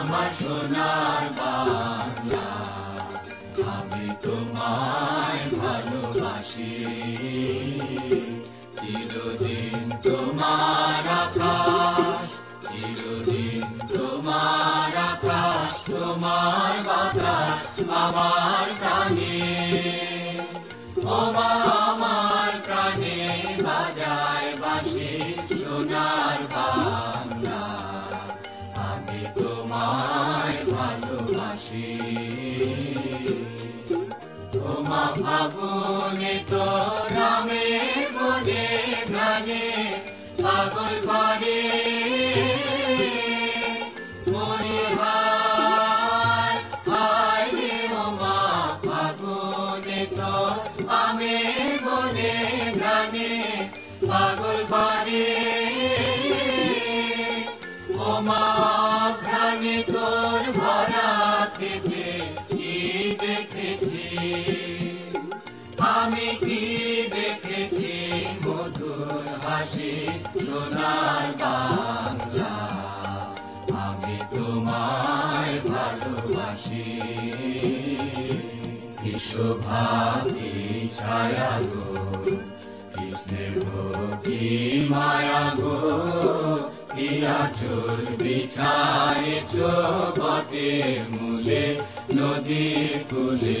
আমার সোনার বাংলা। আমি তোমায় ভালোবাসি। চিরদিন তোমার আকাশ, চিরদিন তোমার আকাশ, তোমার বাতাস আমার প্রাণে। ওমা, আমার প্রাণে বাজায় ওমা ফাগুনে তো রামের বনে প্রাণে পাগল করে মনে হায় হায় রে ওমা ফাগুনে তো আমের বনে প্রাণে পাগল করে ওমা ঘ্রাণে আমি দেখেছি মধুর হাসি সোনার বাংলা। আমি তোমায় ভালোবাসি। কি শোভা, কি ছায়া গো। কি স্নেহ, কি মায়া গো। কি আচল বিছায় চোখে মূলে, নদী কুলে।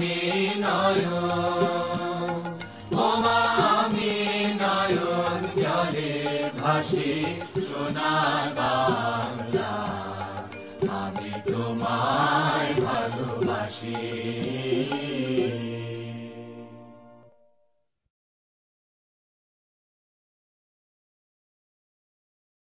আমি নয়ন ওমা আমি নয়ন বাংলা। আমি তোমায় ভালোবাসি।